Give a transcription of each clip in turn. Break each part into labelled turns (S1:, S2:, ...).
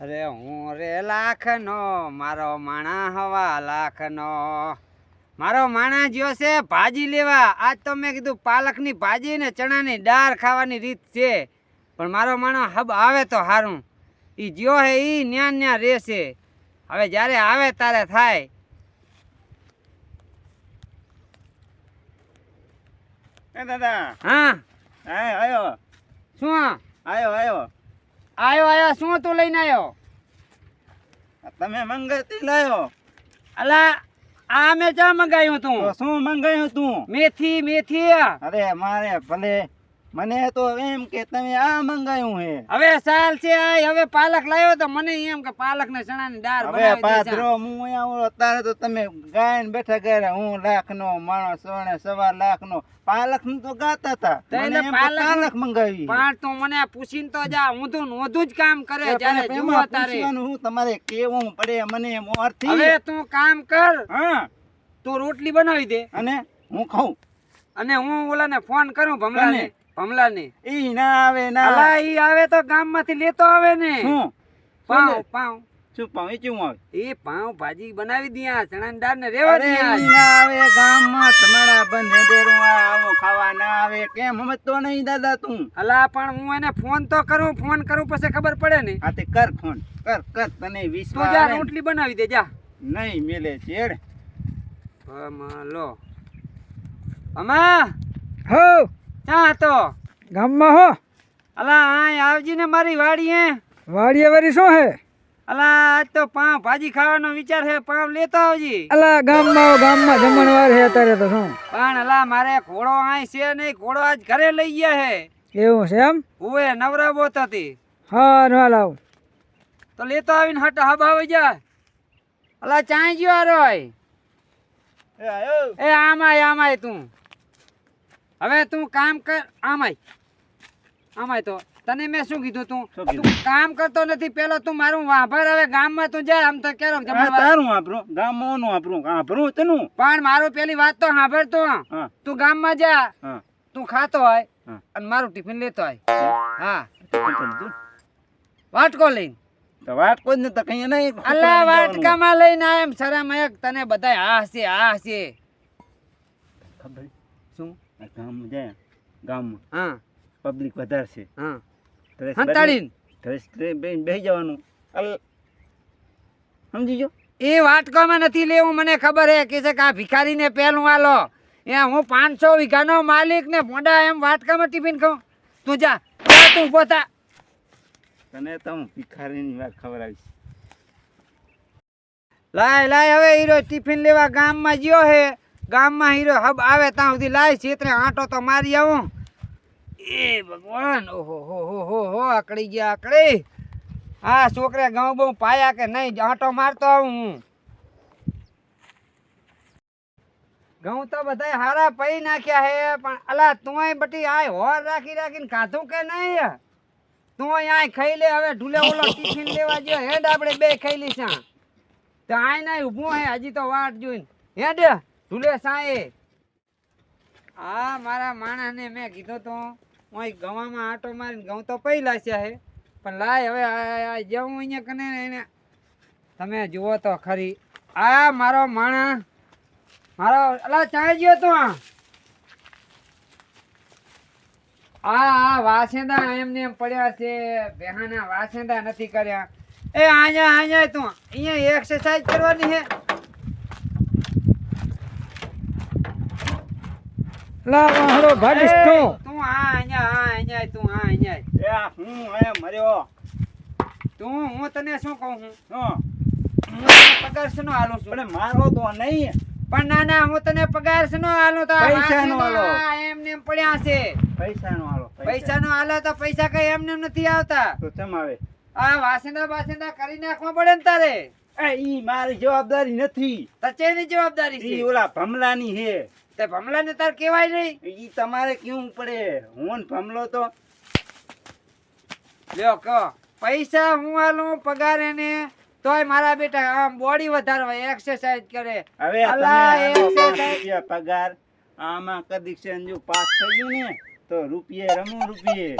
S1: અરે હું રે લાખનો મારો માણા હવા લાખનો. મારો માણા જ્યો છે ભાજી લેવા. આજ તો મેં કીધું પાલકની ભાજી ને ચણાની દાળ ખાવાની રીત છે. પણ મારો માણો હબ આવે તો સારું એ જ્યો હે એ ન્યા ન્યા રહેશે હવે જ્યારે આવે ત્યારે થાય.
S2: એ દાદા.
S1: હા?
S2: આયો આયો.
S1: શું
S2: આયો આયો.
S1: આયો આયો શું તું લઈને આવ્યો
S2: તમે મંગાવતી લાયો.
S1: અલા આ મેં ચા મંગાવ્યું
S2: તો
S1: તું
S2: શું મંગાવ્યું તું?
S1: મેથી મેથી
S2: અરે મારે ભલે મને તો એમ કે તમે આ મંગાયું હે.
S1: હવે સાલ છે આય હવે પાલક લાવ્યો તો મને એમ કે પાલક ને ચણાની દાળ
S2: હવે. પાદરો હું અહીંયા અત્યારે તો તમે ગાયન બેઠા ગયા હું લાખ નો માણસ સોને સવા લાખ નો પાલકનું તો. ગાતા હતા મને
S1: એટલે પાલક-
S2: મંગાવી.
S1: પણ તો મને પૂછીને તો જા હું ને નોધું જ કામ કરે
S2: તો
S1: જ્યારે જુઓ તારે.
S2: હું તમારે કેવું પડે મને એમ
S1: હવે તું કામ કર
S2: હા.
S1: તું રોટલી બનાવી દે.
S2: અને હું ખાઉં.
S1: અને હું ઓલાને ફોન કરું ભમલાને
S2: કોને?
S1: ભમલાને
S2: ઈ ના આવે ના.
S1: અલા ઈ આવે તો ગામમાંથી લેતો આવે ને.
S2: હું?
S1: પાઉ
S2: શું
S1: પાઉં.
S2: શું પાઉં? એ કેવું આવે?
S1: એ પાઉં ભાજી બનાવી દિયા ચણાની દાળ ને રેવા દિયા.
S2: ઈ ના આવે ગામમાં. તમારા બંધ ડેરું આવો ખાવા ના આવે. કેમ? સમજતો નહીં દાદા તું.
S1: અલા પણ હું એને ફોન તો કરું ફોન કરું પછી ખબર પડે ને.
S2: આ તે કર ફોન. કર કર તને
S1: તું જા રોટલી બનાવી દે જા.
S2: નહીં મેલે ચેડ
S1: આમાં લો. અમા!
S3: હો!
S1: ક્યાં હતો
S3: ગામમાં હો.
S1: અલા આય આવજી ને મારી વાડીએ
S3: વાડીએ વાડી શું હે?
S1: અલા આજ તો પાવ ભાજી ખાવાનો વિચાર છે પાવ લેતો આવજી.
S3: અલા ગામમાં ગામમાં જમણવાર હે અત્યારે તો શું?
S1: પણ અલા મારે ઘોડો આય છે નહીં ઘોડો આજ ઘરે લઈ ગયા હે.
S3: એવું છે એમ?
S1: ઓએ નવરા બોત હતી
S3: હા હાલ લાવ
S1: તો લેતો આવીને હટ હબ આવી જા. અલા ચાઈ ગયો
S2: આયો.
S1: એ આમાય આમાય તું. હવે તું કામ કર આમાય. આમાય તો. તને મેં શું કીધું તું? તું કામ કરતો નથી પેલો તું મારું વાભર હવે ગામમાં તું જા આમ તો કેરો
S2: આ. તારું આપણું ગામનું વાપરું આપણું તનું.
S1: પણ મારું પેલી વાત તો સાંભળ તું તું ગામમાં જા. તું ખાતો હોય અને મારું ટિફિન લેતો હોય હા. વાટકો લઈને?
S2: તો વાત કોઈ ને તો કઈ નહીં.
S1: અલ્લા વાટકામાં લઈને આય એમ શરમ એક તને બધા હા હશે આ હશે.
S2: ખબર.
S1: શું?
S2: આ ગામમાં જાય ગામમાં
S1: હા.
S2: પબ્લિક વધારે છે
S1: હા
S2: ડ્રેસ બેન બેસી જવાનું. સમજી ગયો
S1: એ વાટકામાં નથી લેવું મને ખબર હે કે છે કે આ ભિખારીને પહેલું આલો. એ હું પાંચસો વીઘાનો માલિક ને મોડા એમ વાત કામાં ટિફિન ખાઉં તું જા જા તું પોતા
S2: તને તો હું ભિખારીની વાત ખબર આવીશ
S1: લાય લાય હવે હીરો ટિફિન લેવા ગામમાં ગયો હે. ગામમાં હીરો હબ આવે ત્યાં સુધી લાય છેતરે આંટો તો મારી આવું. એ ભગવાન, ઓહો, હો હો હો હો, આકડી ગયા આકડી. આ છોકરા ઘઉં બહુ પાયા કે નહીં, આંટો મારતો આવું હું. ઘઉં તો બધાય હારા પઈ નાખ્યા હે, પણ અલા તું બટી આય હોર રાખી રાખીને ખાધું કે નહીં? તું આય ખાઈ લે, હવે ઢૂલે ઓલો ટિફિન લેવા ગયો, હેડ આપણે બે ખાઈ લીશા તો આય ના ઊભું હે, હજી તો વાટ જોઈને. હેડ. ઢુલે સાંયે આ મારા માણસને મેં કીધો તો, હું ગવામાં આટો મારીને ઘઉં તો પહેલા છે પણ લાય, હવે જવું અહીંયા કને એને તમે જુઓ તો ખરી. આ મારો માણસ મારો અલા, ચાય ગયો તો આ. આ વાસેંદા એમને એમ પડ્યા છે. બેહાના વાસેંદા નથી કર્યા. એ આયા આયા તું. અહીંયા એક્સરસાઇઝ કરવાની છે
S3: લા વાહડો ભાગીશ તું
S1: તું આ અહીંયા આ અહીંયા તું આ અહીંયા.
S2: એ હું અહીંયા મર્યો.
S1: તું હું તને શું કહું છું? હું. પગાર શેનો આલું છું?
S2: પણ મારો તો નહીં.
S1: પણ ના ના હું તને પગાર શેનો આલું તો
S2: પૈસા
S1: નો
S2: આલો.
S1: એમ નેમ પડ્યા છે.
S2: પૈસાનો હાલો
S1: પૈસાનો આલો તો પૈસા કઈ એમને નેમ નથી આવતા.
S2: તો કેમ આવે?
S1: આ વાસેંદા બાસેંદા કરી નાખવા પડે ને તારે.
S2: એ ઈ મારી જવાબદારી નથી.
S1: તચેની જવાબદારી
S2: ઈ
S1: છે.
S2: ઓલા ભમલાની હે
S1: તે ભમલાને તાર કેવાય નહીં.
S2: ઈ તમારે કેવું પડે? હું ભમલો તો.
S1: લ્યો કહો પૈસા હું આલું પગાર એને? તોય મારા બેટા આમ બોડી વધારવા એક્સરસાઇઝ કરે.
S2: હવે પગાર આમાં કદીક છે જો પાસ થયું ને તો રૂપિયે રમું રૂપિયે.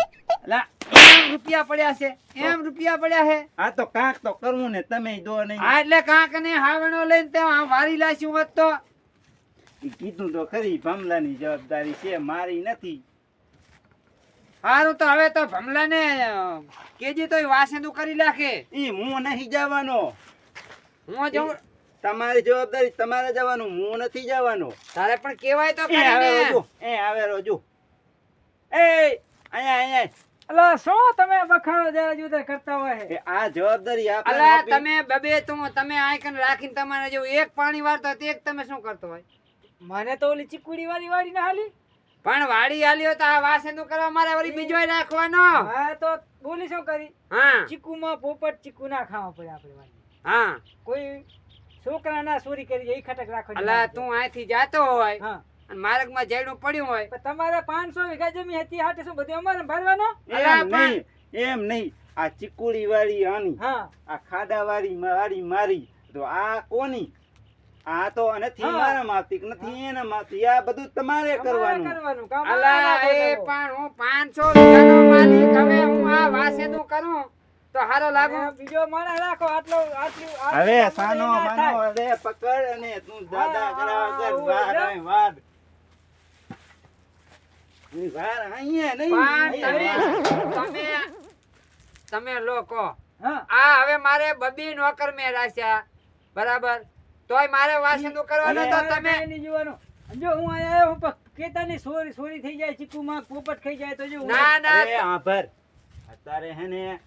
S1: લા રૂપિયા પડ્યા છે એમ રૂપિયા પડ્યા છે.
S2: આ તો કાંક તો કરવું ને તમે દો નહીં.
S1: આ એટલે કાંક ને હાવણો લઈને તે વારી લાશું હોત તો.
S2: કીધું તો ખરી ભમલાની જવાબદારી છે મારી નથી.
S1: સારું તો હવે તો ભમલાને કેજી તો વાસેદું કરી નાખે.
S2: એ હું નહીં જવાનો.
S1: હું જઉં
S2: તમારી જવાબદારી તમારે જવાનું હું નથી જવાનો.
S1: તારે પણ કેવાય તો
S2: એ આવે
S1: ને.
S2: એ આવે રોજુ. એ અહીંયા અહીંયા.
S3: અલા શું તમે બખાડો જરા જુદા કરતા હોય?
S2: આ જવાબદારી
S1: અલા તમે બબે તું તમે આઈકન રાખીને તમારે જેવું એક પાણી વાળતો તે એક તમે શું કરતો હોય?
S3: મને તો ઓલી ચીકુડી વાળી વાળી ના હાલી.
S1: પણ વાડી હાલ્યો તો આ વાસેદું કરવા મારે વળી બીજો રાખવાનો.
S3: હા તો બોલી શું કરી?
S1: હા.
S3: ચીકુમાં પોપટ ચીકુ ના ખાવા પડે આપણે વાળી
S1: હા.
S3: કોઈ છોકરા ના ચોરી કરી જાય એ ખટક રાખો
S1: અલા તું અહીંથી જાતો હોય
S3: હા.
S1: અને માર્ગમાં જઈડું પડ્યું હોય.
S3: પણ તમારે પાંચસો વીઘા જમી હતી હાટે શું બધું અમારે ભરવાનો?
S2: એમ નહીં એમ નહીં. આ ચીકુડી વાળી આની
S3: હા.
S2: આ ખાડા વાળી વાળી મારી. તો આ કોની? આ તો નથી
S3: હા.
S2: મારા માથી નથી એના માથી આ બધું તમારે કરવાનું.
S1: અલા એ પણ હું પાંચસો રૂપિયાનો માલિક હવે હું આ વાસેદું કરું તો હારો લાગુ?
S3: બીજો માણસ રાખો આટલો આટલું
S2: હવે સાનો માનો
S3: થાય.
S2: પકડ અને તું દાદા કરાવ કર વાર. વાર વાર અહીંયા નહીં
S1: તમે. તમે તમે લોકો
S3: હા.
S1: આ હવે મારે બબી નોકર મે રાખ્યા. બરાબર? તોય મારે વાસેદું કરવાનું તો તમે
S3: જોવાનું. જો હું આયા હું કેતાની સોરી સોરી થઈ જાય ચીકુમાં પોપટ ખાઈ જાય તો જો
S1: ના ના.
S2: એ આભાર. અત્યારે હે ને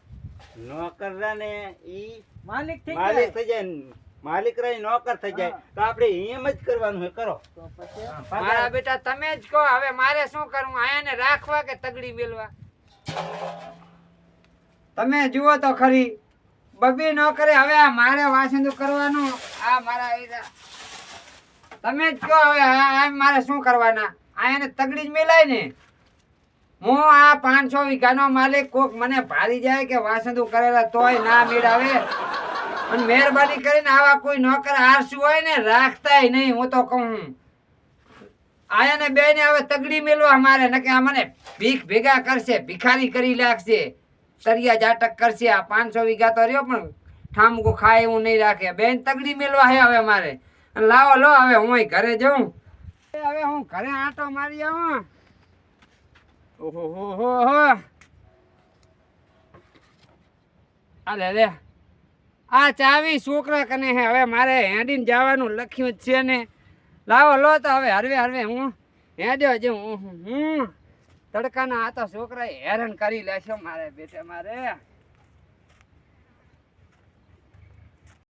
S2: નોકર ને ઈ
S3: માલિક થઈ
S2: માલિક થઈ જાય માલિક રહી નોકર થઈ જાય. તો આપણે એમ જ કરવાનું હોય કરો.
S1: મારા બેટા તમે જ કહો હવે મારે શું કરવું? આયાને રાખવા કે તગડી મેલવા? તમે જુઓ તો ખરી. બબી ન હવે આ મારે વાસંદુ કરવાનું. આ મારા તમે જ કહો હવે આ આ મારે શું કરવાના? આયાને તગડી જ મેલાય ને. હું આ પાંચસો વીઘાનો માલિક કોક મને ભારી જાય કે વાસંદુ કરેલા તોય ના મેળાવે. અને મહેરબાની કરીને આવા કોઈ નોકર આરસુ હોય ને, રાખતાય નહીં, હું તો કહું આયાને બે ને હવે તગડી મેલવા અમારે. નકે આ મને ભીખ ભેગા કરશે, ભિખારી કરી લાગશે. તરિયા જાટક કરશે. આ પાંચસો વીઘા તો રહ્યો પણ ઠામકું ખાય એવું નહીં રાખે. બેન તગડી મેળવા હે હવે મારે. અને લાવો, લો, હવે હું ઘરે જાઉં. હવે હું ઘરે આંટો મારી આવું. ઓહો, હો હો હો. આ લે લે. આ ચાવી છોકરા કને હે? હવે મારે હેડીને જવાનું લખ્યું જ છે ને. લાવો, લો તો હવે, હરવે હરવે હું. હેડ્યો જ હું. હું. તડકાના આતા છોકરા હેરાન કરી લેશો મારે બેટે મારે.